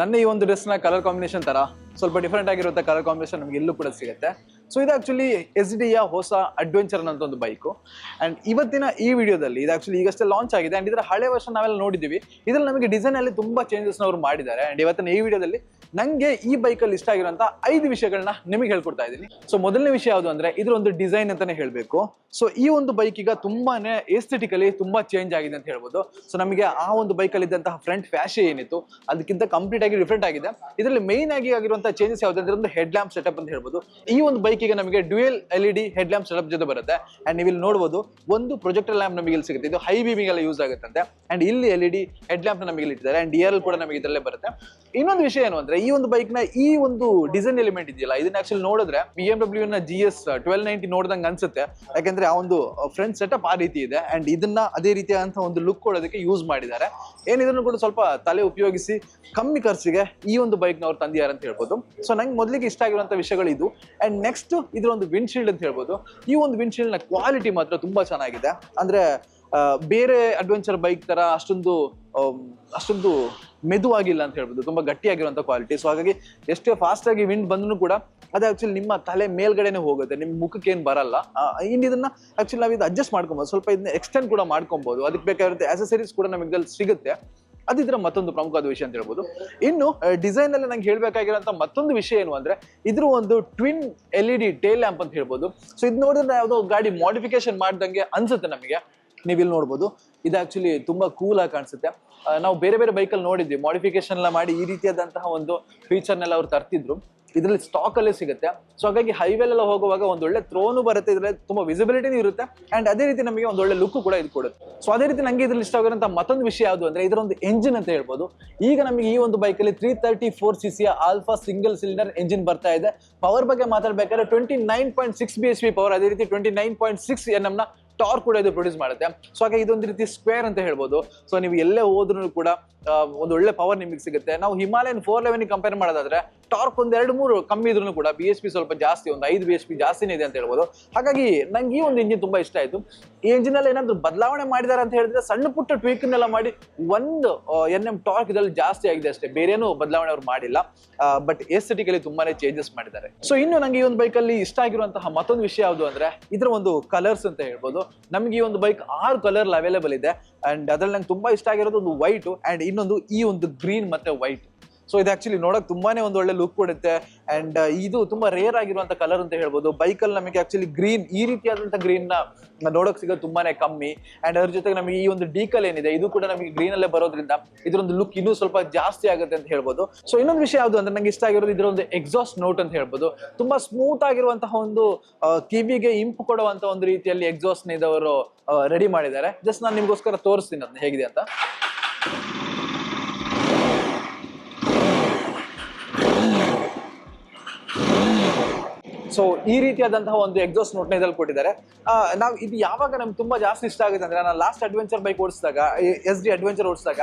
ನನ್ನ ಈ ಒಂದು ಡ್ರೆಸ್ನ ಕಲರ್ ಕಾಂಬಿನೇಷನ್ ತರ ಸ್ವಲ್ಪ ಡಿಫ್ರೆಂಟ್ ಆಗಿರುತ್ತೆ ಕಲರ್ ಕಾಂಬಿನೇಷನ್ ನಮಗೆ ಎಲ್ಲೂ ಕೂಡ ಸಿಗುತ್ತೆ. ಸೊ ಇದು ಆಕ್ಚುಲಿ ಎಸ್ ಡಿ ಯ ಹೊಸ ಅಡ್ವೆಂಚರ್ ಅಂತ ಒಂದು ಬೈಕು ಅಂಡ್ ಇವತ್ತಿನ ಈ ವಿಡಿಯೋದಲ್ಲಿ ಇದು ಆಕ್ಚುಲಿ ಈಗಷ್ಟೇ ಲಾಂಚ್ ಆಗಿದೆ. ಅಂಡ್ ಇದರ ಹಳೆ ವರ್ಷ ನಾವೆಲ್ಲ ನೋಡಿದ್ದೀವಿ. ಇದ್ರಲ್ಲಿ ನಮಗೆ ಡಿಸೈನ್ ಅಲ್ಲಿ ತುಂಬಾ ಚೇಂಜಸ್ ಅವರು ಮಾಡಿದ್ದಾರೆ. ಅಂಡ್ ಇವತ್ತಿನ ಈ ವಿಡಿಯೋದಲ್ಲಿ ನಂಗೆ ಈ ಬೈಕಲ್ಲಿ ಇಷ್ಟ ಆಗಿರುವಂತ ಐದು ವಿಷಯಗಳನ್ನ ನಿಮಗೆ ಹೇಳ್ಕೊಡ್ತಾ ಇದ್ದೀನಿ. ಸೊ ಮೊದಲನೇ ವಿಷಯ ಯಾವುದು ಅಂದ್ರೆ ಇದ್ರ ಒಂದು ಡಿಸೈನ್ ಅಂತಾನೆ ಹೇಳ್ಬೇಕು. ಸೊ ಈ ಒಂದು ಬೈಕ್ ಈಗ ತುಂಬಾನೇ ಎಸ್ಥೆಟಿಕಲಿ ತುಂಬಾ ಚೇಂಜ್ ಆಗಿದೆ ಅಂತ ಹೇಳ್ಬೋದು. ಸೊ ನಮಗೆ ಆ ಒಂದು ಬೈಕಲ್ಲಿ ಇದ್ದಂತಹ ಫ್ರಂಟ್ ಫ್ಯಾಷನ್ ಏನಿತ್ತು, ಅದಕ್ಕಿಂತ ಕಂಪ್ಲೀಟ್ ಆಗಿ ಡಿಫ್ರೆಂಟ್ ಆಗಿದೆ. ಇದರಲ್ಲಿ ಮೇನ್ ಆಗಿ ಆಗಿರುವಂತಹ ಚೇಂಜಸ್ ಯಾವ್ದಂದ್ರೆ ಒಂದು ಹೆಡ್ ಲ್ಯಾಂಪ್ ಸೆಟಪ್ ಅಂತ ಹೇಳ್ಬೋದು. ಈ ಒಂದು ಬೈಕ್ ಈಗ ನಮಗೆ dual L E D head lamp setup ಜೊತೆ ಬರುತ್ತೆ. ಅಂಡ್ ನೀವು ಇಲ್ಲಿ ನೋಡಬಹುದು ಒಂದು ಪ್ರೊಜೆಕ್ಟರ್ ಲ್ಯಾಂಪ್ ನಮಗೆ ಇಲ್ಲಿ ಸಿಗುತ್ತೆ. ಇದು ಹೈ ಬೀಮಿಗೆಲ್ಲ ಯೂಸ್ ಆಗುತ್ತಂತೆ. ಅಂಡ್ ಇಲ್ಲಿ L E D head lamp ನಮಗೆ ಇಲ್ಲಿ ಇಟ್ಟಿದ್ದಾರೆ. ಅಂಡ್ ಇಯರ್ ಕೂಡ ನಮಗೆ ಇದರಲ್ಲೇ ಬರುತ್ತೆ. ಇನ್ನೊಂದು ವಿಷಯ ಏನು ಅಂದ್ರೆ, ಈ ಒಂದು ಬೈಕ್ನ ಈ ಒಂದು ಡಿಸೈನ್ ಎಲಿಮೆಂಟ್ ಇದೆಯಲ್ಲ, ಇದನ್ನ ಆಕ್ಚುಲಿ ನೋಡಿದ್ರೆ ಬಿ ಎಂ ಡಬ್ಲ್ಯೂ ನ ಜಿ ಎಸ್ ಟ್ವೆಲ್ ನೈಂಟಿ ನೋಡ್ದಂಗೆ ಅನ್ಸುತ್ತೆ. ಯಾಕಂದ್ರೆ ಆ ಒಂದು ಫ್ರಂಟ್ ಸೆಟಪ್ ಆ ರೀತಿ ಇದೆ. ಅಂಡ್ ಇದನ್ನ ಅದೇ ರೀತಿಯಾದಂಥ ಒಂದು ಲುಕ್ ಕೊಡೋದಕ್ಕೆ ಯೂಸ್ ಮಾಡಿದ್ದಾರೆ. ಏನಿದ್ರು ಕೂಡ ಸ್ವಲ್ಪ ತಲೆ ಉಪಯೋಗಿಸಿ ಕಮ್ಮಿ ಖರ್ಚಿಗೆ ಈ ಒಂದು ಬೈಕ್ ಅವ್ರು ತಂದಿದ್ದಾರೆ ಅಂತ ಹೇಳ್ಬೋದು. ಸೊ ನಂಗೆ ಮೊದಲಿಗೆ ಇಷ್ಟ ಆಗಿರುವಂತ ವಿಷಯಗಳು ಇದು ಅಂಡ್ ನೆಕ್ಸ್ಟ್ ಇದ್ರ ಒಂದು ವಿಂಡ್ಶೀಲ್ಡ್ ಅಂತ ಹೇಳ್ಬೋದು. ಈ ಒಂದು ವಿಂಡ್ಶೀಲ್ಡ್ನ ಕ್ವಾಲಿಟಿ ಮಾತ್ರ ತುಂಬಾ ಚೆನ್ನಾಗಿದೆ. ಅಂದ್ರೆ ಬೇರೆ ಅಡ್ವೆಂಚರ್ ಬೈಕ್ ತರ ಅಷ್ಟೊಂದು ಅಷ್ಟೊಂದು ಮೆದುವಾಗಿಲ್ಲ ಅಂತ ಹೇಳ್ಬೋದು. ತುಂಬಾ ಗಟ್ಟಿಯಾಗಿರುವಂತ ಕ್ವಾಲಿಟಿ ಸೊ ಹಾಗಾಗಿ ಎಷ್ಟೇ ಫಾಸ್ಟ್ ಆಗಿ ವಿಂಡ್ ಬಂದ್ರು ಕೂಡ ಅದು ಆಕ್ಚುಲಿ ನಿಮ್ಮ ತಲೆ ಮೇಲ್ಗಡೆನೆ ಹೋಗುತ್ತೆ. ನಿಮ್ಮ ಮುಖಕ್ಕೆ ಏನು ಬರಲ್ಲ. ಇನ್ನು ಇದನ್ನ ಆಕ್ಚುಲಿ ನಾವು ಇದು ಅಡ್ಜಸ್ಟ್ ಮಾಡ್ಕೊಬೋದು. ಸ್ವಲ್ಪ ಇದನ್ನ ಎಕ್ಸ್ಟೆಂಡ್ ಕೂಡ ಮಾಡ್ಕೊಬೋದು. ಅದಕ್ಕೆ ಬೇಕಾಗಿರುತ್ತೆ ಅಸೆಸರೀಸ್ ಕೂಡ ನಮಗೆ ಸಿಗುತ್ತೆ. ಅದು ಇದರ ಮತ್ತೊಂದು ಪ್ರಮುಖವಾದ ವಿಷಯ ಅಂತ ಹೇಳ್ಬೋದು. ಇನ್ನು ಡಿಸೈನ್ ಅಲ್ಲಿ ನಂಗೆ ಹೇಳ್ಬೇಕಾಗಿರೋಂಥ ಮತ್ತೊಂದು ವಿಷಯ ಏನು ಅಂದ್ರೆ, ಇದ್ರ ಒಂದು twin L E D tail lamp ಅಂತ ಹೇಳ್ಬೋದು. ಸೊ ಇದು ನೋಡಿದ್ರೆ ಯಾವುದೋ ಗಾಡಿ ಮಾಡಿಫಿಕೇಶನ್ ಮಾಡ್ದಂಗೆ ಅನ್ಸುತ್ತೆ ನಮಗೆ. ನೀವು ಇಲ್ಲಿ ನೋಡ್ಬೋದು. ಇದು ಆಕ್ಚುಲಿ ತುಂಬಾ ಕೂಲ್ ಆಗಿ ಕಾಣಿಸುತ್ತೆ. ನಾವು ಬೇರೆ ಬೇರೆ ಬೈಕಲ್ಲಿ ನೋಡಿದ್ವಿ. ಮಾಡಿಫಿಕೇಶನ್ ಎಲ್ಲ ಮಾಡಿ ಈ ರೀತಿಯಾದಂತಹ ಒಂದು ಫೀಚರ್ನೆಲ್ಲ ಅವ್ರು ತರ್ತಿದ್ರು. ಇದರಲ್ಲಿ ಸ್ಟಾಕ್ ಅಲ್ಲೇ ಸಿಗುತ್ತೆ. ಸೊ ಹಾಗಾಗಿ ಹೈವೇಲೆಲ್ಲ ಹೋಗುವಾಗ ಒಂದು ಒಳ್ಳೆ ಥ್ರೋನು ಬರುತ್ತೆ, ಇದರಲ್ಲಿ ತುಂಬಾ ವಿಸಿಬಿಲಿಟಿನೂ ಇರುತ್ತೆ ಅಂಡ್ ಅದೇ ರೀತಿ ನಮಗೆ ಒಂದು ಒಳ್ಳೆ ಲುಕ್ ಕೂಡ ಇದು ಕೊಡುತ್ತೆ. ಸೊ ಅದೇ ರೀತಿ ನಂಗೆ ಇದ್ರಲ್ಲಿ ಇಷ್ಟ ಆಗಿರೋಂಥ ಮತ್ತೊಂದು ವಿಷಯ ಯಾವುದು ಅಂದ್ರೆ ಇದರೊಂದು ಎಂಜಿನ್ ಅಂತ ಹೇಳ್ಬೋದು. ಈಗ ನಮಗೆ ಈ ಒಂದು ಬೈಕಲ್ಲಿ three thirty four C C alpha single cylinder engine ಬರ್ತಾ ಇದೆ. ಪವರ್ ಬಗ್ಗೆ ಮಾತಾಡಬೇಕಾದ್ರೆ twenty nine point six B S P power ಅದೇ ರೀತಿ twenty nine point six N torque ಕೂಡ ಇದು ಪ್ರೊಡ್ಯೂಸ್ ಮಾಡುತ್ತೆ. ಸೊ ಹಾಗೆ ಇದೊಂದು ರೀತಿ ಸ್ಕ್ವೇರ್ ಅಂತ ಹೇಳ್ಬೋದು. ಸೊ ನೀವು ಎಲ್ಲೇ ಹೋದ್ರೂ ಕೂಡ ಒಂದು ಒಳ್ಳೆ ಪವರ್ ನಿಮಗೆ ಸಿಗುತ್ತೆ. ನಾವು ಹಿಮಾಲಯನ್ ಫೋರ್ ಲೆವೆನ್ ಕಂಪೇರ್ ಮಾಡೋದಾದ್ರೆ ಟಾರ್ಕ್ ಒಂದ್ ಎರಡು ಮೂರು ಕಮ್ಮಿ ಇದ್ರೂ ಕೂಡ ಬಿ ಎಸ್ ಪಿ ಸ್ವಲ್ಪ ಜಾಸ್ತಿ, ಒಂದು ಐದು ಬಿ ಎಸ್ ಪಿ ಜಾಸ್ತಿನೇ ಇದೆ ಅಂತ ಹೇಳ್ಬೋದು. ಹಾಗಾಗಿ ನಂಗೆ ಈ ಒಂದು ಇಂಜಿನ್ ತುಂಬಾ ಇಷ್ಟ ಆಯ್ತು. ಈ ಇಂಜಿನ್ ಅಲ್ಲಿ ಏನಾದ್ರು ಬದಲಾವಣೆ ಮಾಡಿದ್ದಾರೆ ಅಂತ ಹೇಳಿದ್ರೆ ಸಣ್ಣ ಪುಟ್ಟ ಟ್ವೀಕ್ನೆಲ್ಲ ಮಾಡಿ ಒಂದು ಎನ್ ಎಂ ಟಾರ್ಕ್ ಇದರಲ್ಲಿ ಜಾಸ್ತಿ ಆಗಿದೆ ಅಷ್ಟೇ. ಬೇರೇನು ಬದಲಾವಣೆ ಅವ್ರು ಮಾಡಿಲ್ಲ. ಬಟ್ ಎಸ್ಥೆಟಿಕಲಿ ತುಂಬಾನೇ ಚೇಂಜಸ್ ಮಾಡಿದ್ದಾರೆ. ಸೊ ಇನ್ನು ನಂಗೆ ಈ ಒಂದು ಬೈಕ್ ಅಲ್ಲಿ ಇಷ್ಟ ಆಗಿರುವಂತಹ ಮತ್ತೊಂದು ವಿಷಯ ಯಾವುದು ಅಂದ್ರೆ, ಇದರ ಒಂದು ಕಲರ್ಸ್ ಅಂತ ಹೇಳ್ಬೋದು. ನಮ್ಗೆ ಈ ಒಂದು ಬೈಕ್ ಆರು ಕಲರ್ ಅವೈಲೇಬಲ್ ಇದೆ. ಅಂಡ್ ಅದ್ರಲ್ಲಿ ನಂಗೆ ತುಂಬಾ ಇಷ್ಟ ಆಗಿರೋದು ಒಂದು ವೈಟ್ ಅಂಡ್ ಇನ್ನೊಂದು ಈ ಒಂದು ಗ್ರೀನ್ ಮತ್ತೆ ವೈಟ್ ಸೊ ಇದು ಆಕ್ಚುಲಿ ನೋಡಕ್ ತುಂಬಾನೇ ಒಂದು ಒಳ್ಳೆ ಲುಕ್ ಕೊಡುತ್ತೆ. ಅಂಡ್ ಇದು ತುಂಬಾ ರೇರ್ ಆಗಿರುವಂತ ಕಲರ್ ಅಂತ ಹೇಳ್ಬೋದು. ಅಲ್ಲಿ ನಮಗೆ ಆಕ್ಚುಲಿ ಗ್ರೀನ್ ಈ ರೀತಿಯಾದಂತ ಗ್ರೀನ್ನ ನೋಡಕ್ ಸಿಗೋದು ತುಂಬಾನೇ ಕಮ್ಮಿ. ಅಂಡ್ ಅದ್ರ ಜೊತೆಗೆ ನಮಗೆ ಈ ಒಂದು ಡೀಕಲ್ ಏನಿದೆ, ಇದು ಕೂಡ ನಮಗೆ ಗ್ರೀನ್ ಅಲ್ಲೇ ಬರೋದ್ರಿಂದ ಇದ್ರೊಂದು ಲುಕ್ ಇನ್ನೂ ಸ್ವಲ್ಪ ಜಾಸ್ತಿ ಆಗುತ್ತೆ ಅಂತ ಹೇಳ್ಬೋದು. ಸೊ ಇನ್ನೊಂದು ವಿಷಯ ಯಾವುದು ಅಂದ್ರೆ ನಂಗೆ ಇಷ್ಟ ಆಗಿರೋದು ಇದರ ಒಂದು ಎಕ್ಸಾಸ್ಟ್ ನೋಟ್ ಅಂತ ಹೇಳ್ಬೋದು. ತುಂಬಾ ಸ್ಮೂತ್ ಆಗಿರುವಂತಹ ಒಂದು ಕಿವಿಗೆ ಇಂಪು ಕೊಡುವಂತ ಒಂದು ರೀತಿಯಲ್ಲಿ ಎಕ್ಸಾಸ್ಟ್ ಇದವರು ರೆಡಿ ಮಾಡಿದ್ದಾರೆ. ಜಸ್ಟ್ ನಾನು ನಿಮ್ಗೋಸ್ಕರ ತೋರಿಸ್ತೀನಿ ಅದನ್ನ ಹೇಗಿದೆ ಅಂತ. ಸೊ ಈ ರೀತಿಯಾದಂತಹ ಒಂದು ಎಕ್ಸಾಸ್ಟ್ ನೋಟ್ನ ಇದ್ರಲ್ಲಿ ಕೊಟ್ಟಿದ್ದಾರೆ. ನಾವು ಇದು ಯಾವಾಗ ನಮ್ಗೆ ತುಂಬಾ ಜಾಸ್ತಿ ಇಷ್ಟ ಆಗುತ್ತೆ ಅಂದ್ರೆ ನಾನು ಲಾಸ್ಟ್ ಅಡ್ವೆಂಚರ್ ಬೈಕ್ ಓಡಿಸಿದಾಗ ಎಸ್ ಡಿ ಅಡ್ವೆಂಚರ್ ಓಡಿಸಿದಾಗ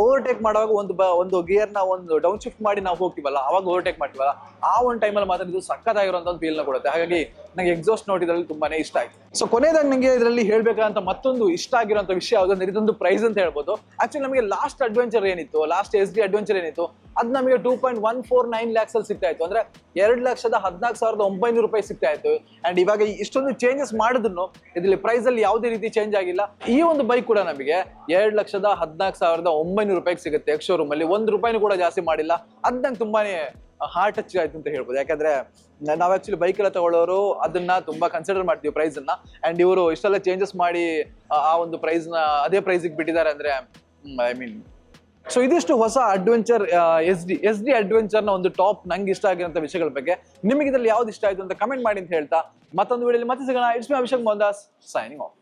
ಓವರ್ಟೇಕ್ ಮಾಡುವಾಗ ಒಂದು ಬ, ಒಂದು ಗಿಯರ್ನ ಒಂದು ಡೌನ್ ಶಿಫ್ಟ್ ಮಾಡಿ ನಾವು ಹೋಗ್ತೀವಲ್ಲ ಅವಾಗ ಓವರ್ಟೇಕ್ ಮಾಡ್ತೀವಲ್ಲ, ಆ ಒಂದು ಟೈಮಲ್ಲಿ ಮಾತ್ರ ಇದು ಸಕ್ಕತ್ತಾಗಿರುವಂತ ಒಂದು ಫೀಲ್ನ ಕೊಡುತ್ತೆ. ಹಾಗಾಗಿ ನಂಗೆ ಎಕ್ಸಾಸ್ಟ್ ನೋಟ್ ಇದರಲ್ಲಿ ತುಂಬಾನೇ ಇಷ್ಟ ಆಯ್ತು. ಸೊ ಕೊನೆಯದಾಗಿ ನಂಗೆ ಇದರಲ್ಲಿ ಹೇಳ್ಬೇಕಂತ ಮತ್ತೊಂದು ಇಷ್ಟ ಆಗಿರುವಂತ ವಿಷಯ ಯಾವುದಂದ್ರೆ ಇದೊಂದು ಪ್ರೈಸ್ ಅಂತ ಹೇಳ್ಬೋದು. ಆಕ್ಚುಲಿ ನಮಗೆ ಲಾಸ್ಟ್ ಅಡ್ವೆಂಚರ್ ಏನಿತ್ತು? ಲಾಸ್ಟ್ ಎಸ್ ಡಿ ಅಡ್ವೆಂಚರ್ ಏನಿತ್ತು? ಅದು ನಮಗೆ two point one four nine lakhs ಅಲ್ಲಿ ಸಿಗ್ತಾ ಇತ್ತು. ಅಂದ್ರೆ ಎರಡು ಲಕ್ಷದ ಹದಿನಾಲ್ಕು ಸಾವಿರದ ಒಂಬೈನೂರು ರೂಪಾಯಿ ಸಿಗ್ತಾ ಇತ್ತು. ಅಂಡ್ ಇವಾಗ ಇಷ್ಟೊಂದು ಚೇಂಜಸ್ ಮಾಡಿದ್ರು ಇದರಲ್ಲಿ ಪ್ರೈಸ್ ಅಲ್ಲಿ ಯಾವುದೇ ರೀತಿ ಚೇಂಜ್ ಆಗಿಲ್ಲ. ಈ ಒಂದು ಬೈಕ್ ಕೂಡ ನಮಗೆ ಎರಡು ಲಕ್ಷದ ಹದಿನಾಲ್ಕು ಸಾವಿರದ ಒಂಬೈನೂರು ರೂಪಾಯಿಗೆ ಸಿಗುತ್ತೆ. ಎಕ್ಸ್ ಶೋರೂಮ್ ಅಲ್ಲಿ ಒಂದು ರೂಪಾಯಿನೂ ಕೂಡ ಜಾಸ್ತಿ ಮಾಡಿಲ್ಲ. ಅದ್ ನಂಗೆ ತುಂಬಾನೇ ಹಾರ್ಟ್ ಟಚ್ ಆಯ್ತು ಅಂತ ಹೇಳ್ಬೋದು. ಯಾಕಂದ್ರೆ ನಾವು ಆಕ್ಚುಲಿ ಬೈಕ್ ಎಲ್ಲ ತಗೊಳ್ಳೋರು ಅದನ್ನ ತುಂಬಾ ಕನ್ಸಿಡರ್ ಮಾಡ್ತೀವಿ ಪ್ರೈಸ್ ಅನ್ನ. ಅಂಡ್ ಇವರು ಇಷ್ಟೆಲ್ಲ ಚೇಂಜಸ್ ಮಾಡಿ ಆ- ಒಂದು ಪ್ರೈಸ್ನ ಅದೇ ಪ್ರೈಸಿಗೆ ಬಿಟ್ಟಿದ್ದಾರೆ ಅಂದ್ರೆ ಐ ಮೀನ್ ಸೊ ಇದಿಷ್ಟು ಹೊಸ adventure S D S D ಅಡ್ವೆಂಚರ್ನ ಒಂದು ಟಾಪ್ ನಂಗೆ ಇಷ್ಟ ಆಗಿರೋ ವಿಷಯಗಳ ಬಗ್ಗೆ. ನಿಮಗೆ ಇದ್ರಲ್ಲಿ ಯಾವ್ದು ಇಷ್ಟ ಆಯ್ತು ಅಂತ ಕಮೆಂಟ್ ಮಾಡಿ ಅಂತ ಹೇಳ್ತಾ ಮತ್ತೊಂದು ವಿಡಿಯೋಲಿ ಮತ್ತೆ ಸಿಗೋಣ. It's my Abhishek Mohan Das signing off